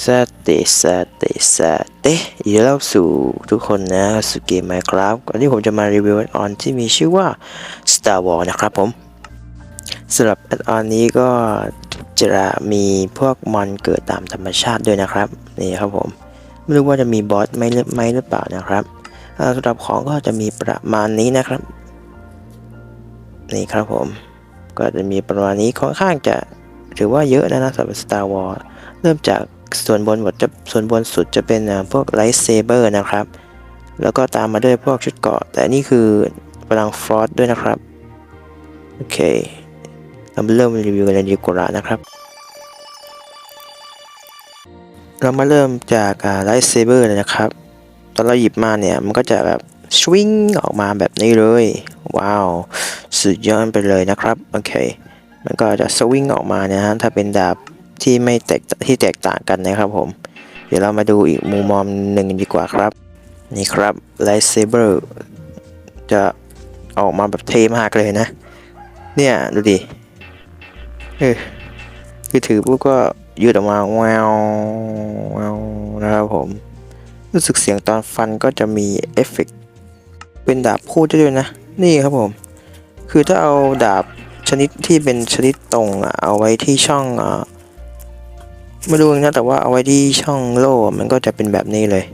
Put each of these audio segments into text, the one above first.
สเตสเตสเตยินดีต้อนรับสู่ทุกคนนะสู่เกม Minecraft ก่อนที่ผมจะมารีวิวแอดออนที่มีชื่อว่า Star Wars นะครับผมสำหรับแอดออนนี้ก็จะมีพวกมอนเกิดตามธรรมชาติด้วยนะครับนี่ครับผม ไม่รู้ว่าจะมีบอสไหมหรือไม่หรือเปล่านะครับสำหรับของก็จะมีประมาณนี้นะครับนี่ครับผม ก็จะมีประมาณนี้ค่อนข้างจะถือว่าเยอะนะนะสำหรับ Star Wars เริ่มจาก ส่วนบนบทจะส่วนบนสุดจะเป็นพวกไลท์เซเบอร์นะครับ แล้วก็ตามมาด้วยพวกชุดเกาะ แต่นี่คือพลังฟรอสด้วยนะครับ โอเค เรามาเริ่มรีวิวกันเลยดีกว่านะครับ เรามาเริ่มจากไลท์เซเบอร์เลยนะครับ ตอนเราหยิบมาเนี่ย มันก็จะแบบสวิงออกมาแบบนี้เลย ว้าว สุดยอดไปเลยนะครับ โอเค มันก็จะสวิงออกมานะฮะ ถ้าเป็นดาบ ที่ไม่แตกที่แตกต่างกันนะครับผม เดี๋ยวเรามาดูอีกมุมมองหนึ่งดีกว่าครับ นี่ครับไลท์เซเบอร์จะออกมาแบบเท่มากเลยนะ เนี่ยดูดิเออคือถือปุ๊บก็ยืดออกมาแววแววนะครับผม รู้สึกเสียงตอนฟันก็จะมีเอฟเฟกต์เป็นดาบพูดด้ด้วยนะ นี่ครับผม คือถ้าเอาดาบชนิดที่เป็นชนิดตรงเอาไว้ที่ช่อง ไม่รู้นะแต่ว่าเอาไว้ที่ช่องโล่มันก็จะเป็นแบบนี้เลย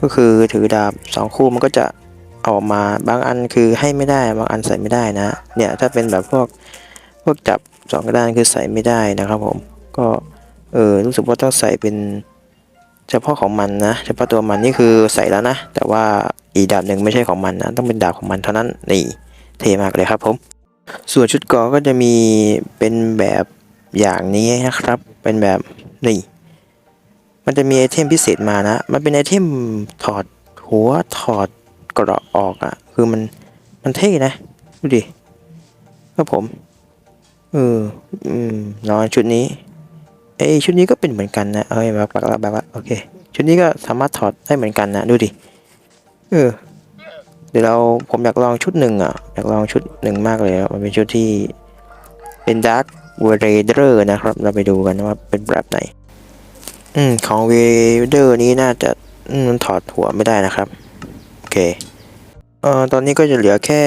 ก็คือถือดาบสองคู่มันก็จะออกมาบางอันคือให้ไม่ได้บางอันใส่ไม่ได้นะเนี่ยถ้าเป็นแบบพวกพวกจับสองกระดานคือใส่ไม่ได้นะครับผมก็เออรู้สึกว่าต้องใส่เป็นเฉพาะของมันนะเฉพาะตัวมันนี่คือใส่แล้วนะ แต่ว่าอีดาบหนึ่งไม่ใช่ของมันนะต้องเป็นดาบของมันเท่านั้นนี่เท่มากเลยครับผม ส่วนชุดกราะก็จะมีเป็นแบบ อย่างนี้นะครับ เป็นแบบนี่มันจะมีไอเทมพิเศษมานะ มันเป็นไอเทมถอดหัวถอดกระออกอะ่ะ คือมันมันเท่นะ ดูดิครับผมเอออืมนอนชุดนี้ เอ้ชุดนี้ก็เป็นเหมือนกันนะ เอ้ยแบบแบบแบบโอเค ชุดนี้ก็สามารถถอดได้เหมือนกันนะ ดูดิ เออ เดี๋ยวเราผมอยากลองชุดหนึ่งอะ อยากลองชุดหนึ่งมากเลยอะมันเป็นชุดที่เป็นดาร์ w เวเรเดอร์นะครับ เราไปดูกันว่าเป็นแบบไหน อืมของเวเดอร์นี้น่าจะมันถอดหัวไม่ได้นะครับ โอเค เอ่อตอนนี้ก็จะเหลือแค่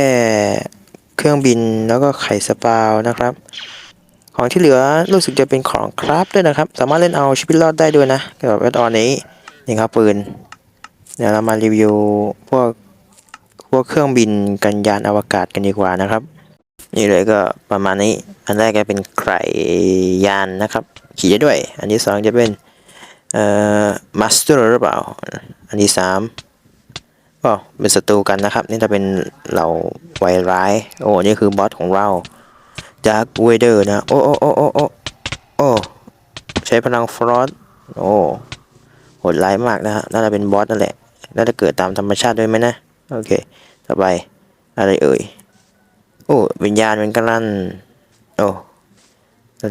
เครื่องบินแล้วก็ไข่สปาวนะครับ ของที่เหลือรู้สึกจะเป็นของคราฟด้วยนะครับ สามารถเล่นเอาชีวิตรอดได้ด้วยนะกับแอดออนนี้นี่ครับปืน เดี๋ยวเรามารีวิวพวกพวกเครื่องบินกันยานอวกาศกันดีกว่านะครับ นี่เลยก็ประมาณนี้ อันแรกก็เป็นไข่ยานนะครับ ขี่ได้ด้วย อันที่สองจะเป็นเอ่อมาสเตอร์หรือเปล่า อันที่สามก็เป็นศัตรูกันนะครับ นี่จะเป็นเหล่าไวร้าย โอ้นี่คือบอสของเราจากเวเดอร์นะ โอ้โอ้โอ้โอ้โอ้โอ้ใช้พลังฟรอสโอ้โหดร้ายมากนะฮะน่าจะเป็นบอสนั่นแหละ น่าจะเกิดตามธรรมชาติด้วยไหมนะ โอเค ต่อไป อะไรเอ่ย โอ้วิญญาณเหมือนกันลั่นโอ้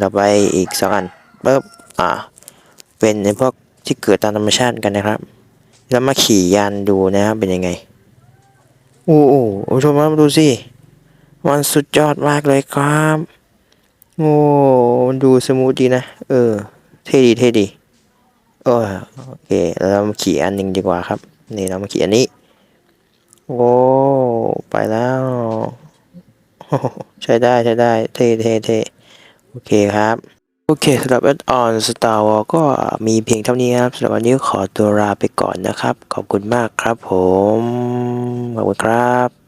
ต่อไปอีกสองอันปึ๊บอ่า เป็นในพวกที่เกิดตามธรรมชาติกันนะครับ แล้วมาขี่ยานดูนะครับเป็นยังไงโอ้โหผู้ชมมาดูสิมันสุดยอดมากเลยครับโอ้มันดูสมูทดีนะ เออ เท่ดีเท่ดีเออโอเคเรามาขี่อันหนึ่งดีกว่าครับ นี่เรามาขี่อันนี้ โอ้ ไปแล้ว ใช้ได้ใช้ได้เท่เท่เท่โอเคครับ โอเคสำหรับ Add on Star Wars ก็มีเพียงเท่านี้ครับสำหรับวันนี้ขอตัวลาไปก่อนนะครับ ขอบคุณมากครับผม ขอบคุณครับ